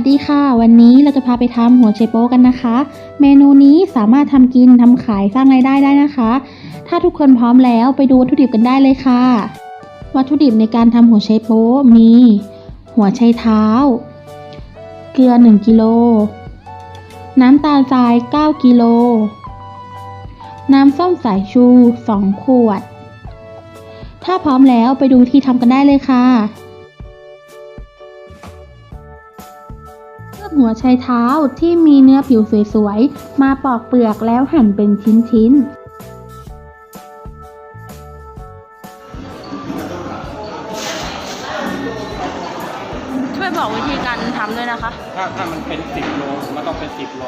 สดีค่ะ วันนี้เราจะพาไปทำหัวไชโป๊กันนะคะ เมนูนี้สามารถทำกินทำขายสร้างรายได้ได้นะคะ ถ้าทุกคนพร้อมแล้วไปดูวัตถุดิบกันได้เลยค่ะ วัตถุดิบในการทำหัวไชโป๊มี หัวไชเท้า เกลือ 1กิโลน้ำตาลทราย 9กิโลน้ำส้มสายชู 2 ขวด ถ้าพร้อมแล้วไปดูวิธีทำกันได้เลยค่ะ หัวไชเท้าที่มีเนื้อผิวสวยๆ มาปอกเปลือกแล้วหั่นเป็นชิ้นๆช่วยบอกวิธีการทำด้วยนะคะ ถ้าถ้ามันเป็นสิบโลมันต้องเป็นสิบโล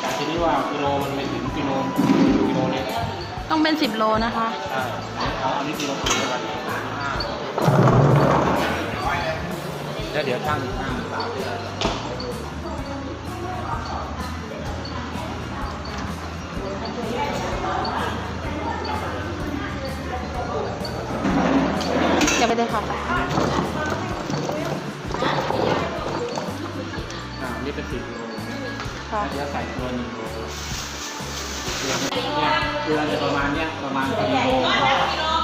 แต่ทีนี้ว่ากิโลมันไม่ถึงกิโลกิโลเล็กต้องเป็น10โลนะคะใช่เอาอันนี้กิโลถึงแล้วกันห้าแล้วเดี๋ยวช่างช่า งสามจะไปเลยค่ะอ่านี่เป็นสิบโลค่ะแล้วเดี๋ยวใส่เกลือหนึ่งโลเกลือเนี่ยเกลือเนี่ยประมาณเนี้ยประมาณกิโล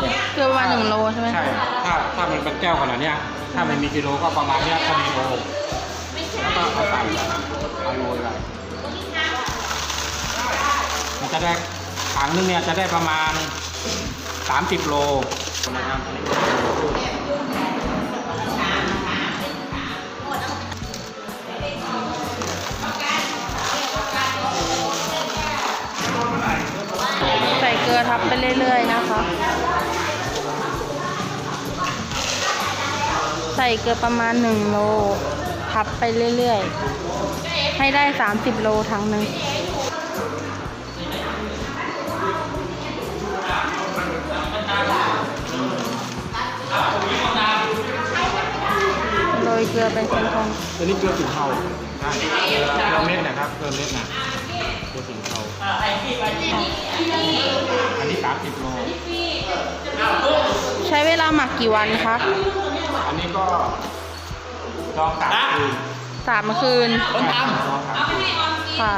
เนี่ยเกลือประมาณ1โลใช่ไหมใช่ถ้าถ้ามันเป็นแก้วขนาดเนี้ยถ้ามันมีกิโลก็ประมาณเนี้ยก็มีโลแล้วก็เอาใส่เอาโรยไปมันจะได้ถังนึงเนี่ยจะได้ประมาณ 30 โลนะครับ ใส่เกลือทับไปเรื่อยๆนะคะ ใส่เกลือประมาณ1โล ทับไปเรื่อยๆ ให้ได้ 30 โลทั้งหนึ่ง ยเกลือเป็นเส้นตัวนี้เกลือสินเทาใช่เกลือเกลือเม็ดนะครับ เกลือเม็ดนะเกลือสินเทาอันนี้30โลๆใช้เวลาหมักกี่วันคะ อันนี้ก็ลองสามคืนสามคืนคนทำลองสามคืนค่ะ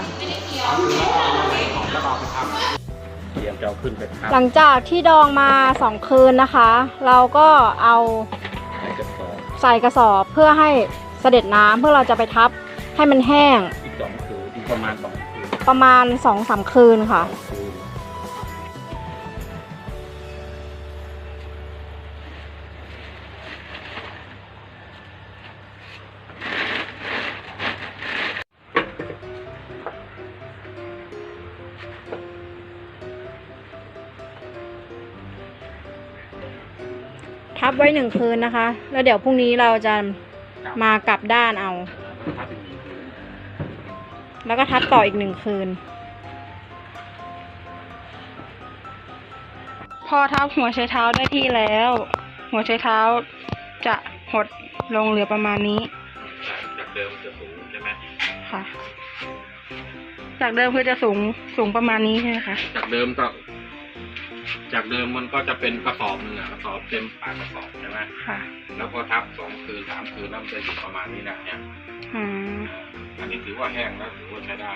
สามคืนแล้วก็เอามาใส่ของแล้วก็เอาไปทำเตรียมจะเอาขึ้นไปทำหลังจากที่ดองมาสองคืนนะคะ เราก็เอาใส่กระ สอบใส่กระสอบเพื่อให้เสด็จน้ำเพื่อเราจะไปทับให้มันแห้งอีกสองคืนอีกประมาณสองคืนประมาณ2อสาคืนค่ะ คืน ทับไว้หนึ่งคืนนะคะ แล้วเดี๋ยวพรุ่งนี้เราจะมากลับด้านเอาทับอีกหนึ่งคืนแล้วก็ทับต่ออีกหนึ่งคืน พอทับหัวใช้เท้าได้ที่แล้ว หัวใช้เท้าจะหดลงเหลือประมาณนี้ จากเดิมจะสูงใช่ไหมค่ะ จากเดิมคือจะสูงสูงประมาณนี้ใช่ไหมคะ จากเดิมก็ จากเดิมมันก็จะเป็นกระสอบหนึ่งอะกระสอบเต็มปากกระสอบใช่ไหมค่ะแล้วก็ทับสองคืนสามคืนแล้วมันจะอยู่ประมาณนี้นะเนี่ยอืมอันนี้ถือว่าแห้งแล้วถือว่าใช้ได้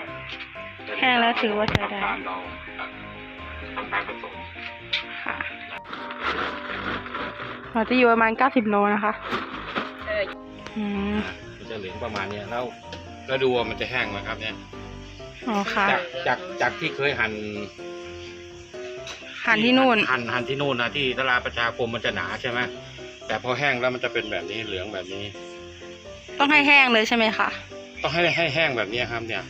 แห้งแล้วถือว่าใช้ได้ ทำการเราทำการผสมค่ะเราจะอยู่ประมาณ 90 โลนะคะอืมมันจะเหลืองประมาณเนี้ยแล้วแล้วดูว่ามันจะแห้งไหมครับเนี่ย อ๋อค่ะ จากจากจากที่เคยหั่น หันที่นู่น หั่นหั่นที่นู่นนะที่ตลาดประชาคมมันจะหนาใช่ไหมแต่พอแห้งแล้วมันจะเป็นแบบนี้เหลืองแบบนี้ ต้องให้แห้งเลยใช่ไหมคะต้องให้ให้แห้งแบบนี้ครับเนี่ย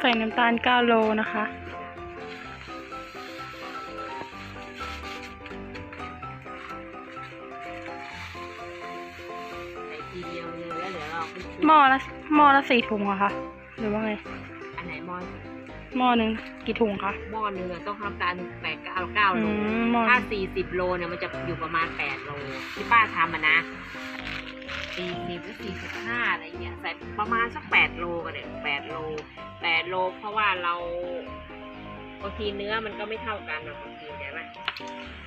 ใส่น้ำตาล9โลนะคะใส่ทีเดียวเลยแล้วเดี๋ยวเราไปหม้อละหม้อละสี่ถุงอะค่ะ หรือว่าไงอันไหนหม้อ หม้อหนึ่งกี่ถุงคะ หม้อหนึงอะต้องทำการแปดเก้าเก้าอืโลมหม้อถ้าสี่สิบโลเนี่ยมันจะอยู่ประมาณแปดโลที่ป้าทำอะนะสี่สิบหรือสี่สิบห้าอะไรเงี้ยใส่ประมาณสักแปดโลกันเนี่ยแปดโลแปดโล เพราะว่าเราบางทีเนื้อมันก็ไม่เท่ากันนะบางทีใช่ไหม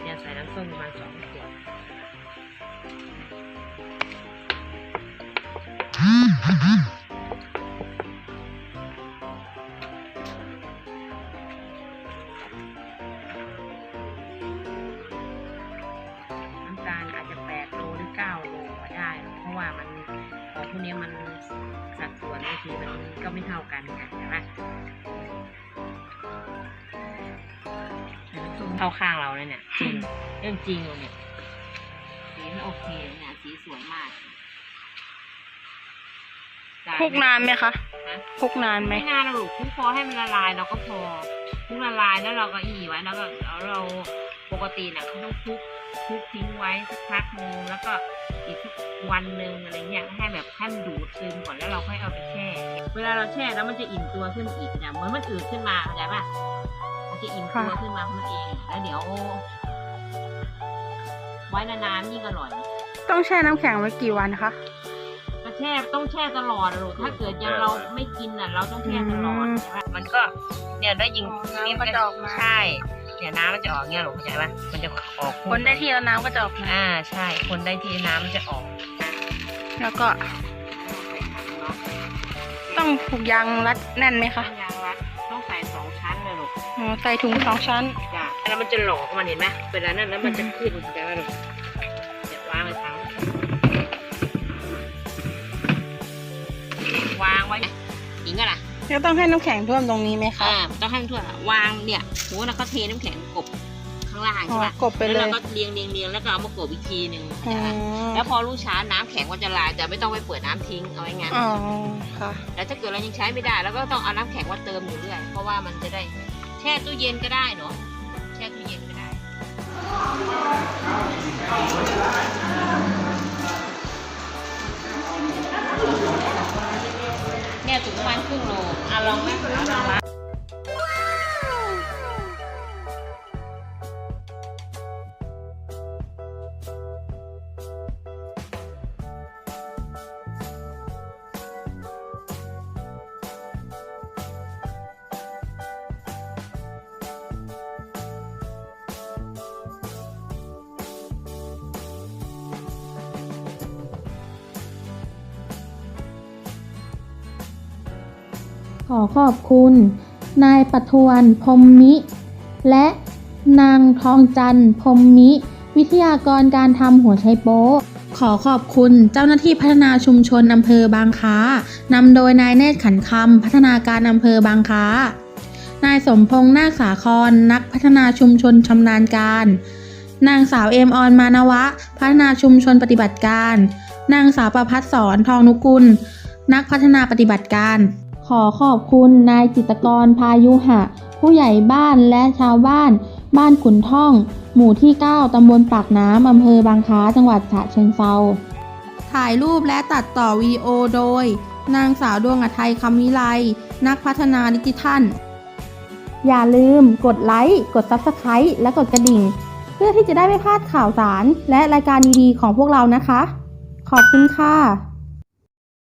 เนี่ยใส่น้ำส้มประมาณสองขวด สัดส่วนบางทีมันก็ไม่เท่ากันค่ะใช่ไหมเท่าข้างเราเลยเนี่ยจริงเรื่องจริงเลยเนี่ยสีมันโอเคเนี่ยสีสวยมากคุกนานไหมคะคุกนานไหมไม่นานเราหรอกคุกพอให้มันละลายเราก็พอคุกละลายแล้วเราก็อีไว้แล้วก็เราปกติเนี่ยเขาต้องคุกคุกทิ้งไว้สักพักนึงแล้วก็ อีกสักวันหนึ่งอะไรเงี้ยให้แบบให้มันดูดซึมก่อนแล้วเราค่อยเอาไปแช่ เวลาเราแช่แล้วมันจะอิ่มตัวขึ้นอีกเนี่ยเหมือนมันอืดขึ้นมาเข้าใจป่ะมันจะอิ่มตัวค่ะขึ้นมาของมันเองแล้วเดี๋ยวไว้นานๆยิ่งอร่อย ต้องแช่น้ำแข็งไว้กี่วันคะก็แช่ต้องแช่ตลอดอะลูกถ้าเกิดยังเราไม่กินอะ เราต้องแช่ตลอดอืมใช่ปะมันก็เนี่ยได้ยิงอ๋อน้ำมันจะออกมาใช่ เนี่ยน้ำมันจะออกเนี่ยลูกเข้าใจปะมันจะออกคนได้ที่แล้วน้ำก็จะออกมาอ่าใช่ คนได้ที่น้ำมันจะออก แล้วก็ ต้องผูกยางรัดแน่นไหมคะยางรัดต้องใส่สองชั้นเลยลูกอ๋อใส่ถุงสองชั้นจ้ะแล้วมันจะหลอกมันเห็นไหมเวลานั้นแล้วมันจะขึ้นเข้าใจปะลูกเดี๋ยววางไว้ทั้งวางไว้จริงก็ล่ะ แล้วต้องให้น้ำแข็งท่วมตรงนี้ไหมคะ อ่าต้องให้มันทั่ววางเนี่ยสมมติเราก็เทน้ำแข็งกบข้างล่างอ๋อใช่ปะกบไปเลแล้วยเราก็เรียงเรียงเรียงแล้วก็เอามากบอีกทีหนึ่งอ๋อแล้วพอรุ่งเช้าน้ำแข็งก็จะลายแต่ไม่ต้องไปเปิดน้ำทิ้งเอาไว้งั้นอ๋อค่ะแล้วถ้าเกิดเรายังใช้ไม่ได้เราก็ต้องเอาน้ำแข็งมาเติมอยู่เรื่อยเพราะว่ามันจะได้แช่ตู้เย็นก็ได้เนาะแช่ตู้เย็น ขอขอบคุณ นายปทวนพรมมิ และนางทองจันพรมมิ วิทยากรการทำหัวไชโป๊ขอขอบคุณเจ้าหน้าที่พัฒนาชุมชนอำเภอบางค้านำโดยนายเนตรขันคำพัฒนาการอำเภอบางค้านายสมพงษ์นาคสาคร นักพัฒนาชุมชนชำนาญการ นางสาวเอมออนมานวะ พัฒนาชุมชนปฏิบัติการ นางสาวประพัฒสอนทองนุกุล นักพัฒนาปฏิบัติการ ขอขอบคุณนายจิตกรพายุหะ ผู้ใหญ่บ้านและชาวบ้าน บ้านขุนท่อง หมู่ที่ 9 ตำบลปากน้ำอำเภอบางค้า จังหวัดฉะเชิงเซา ถ่ายรูปและตัดต่อวีดีโอโดย นางสาวดวงอทัยคำวิไล นักพัฒนาดิจิทัล อย่าลืมกดไลค์ กด Subscribe และกดกระดิ่ง เพื่อที่จะได้ไม่พลาดข่าวสารและรายการดีๆของพวกเรานะคะ ขอบคุณค่ะ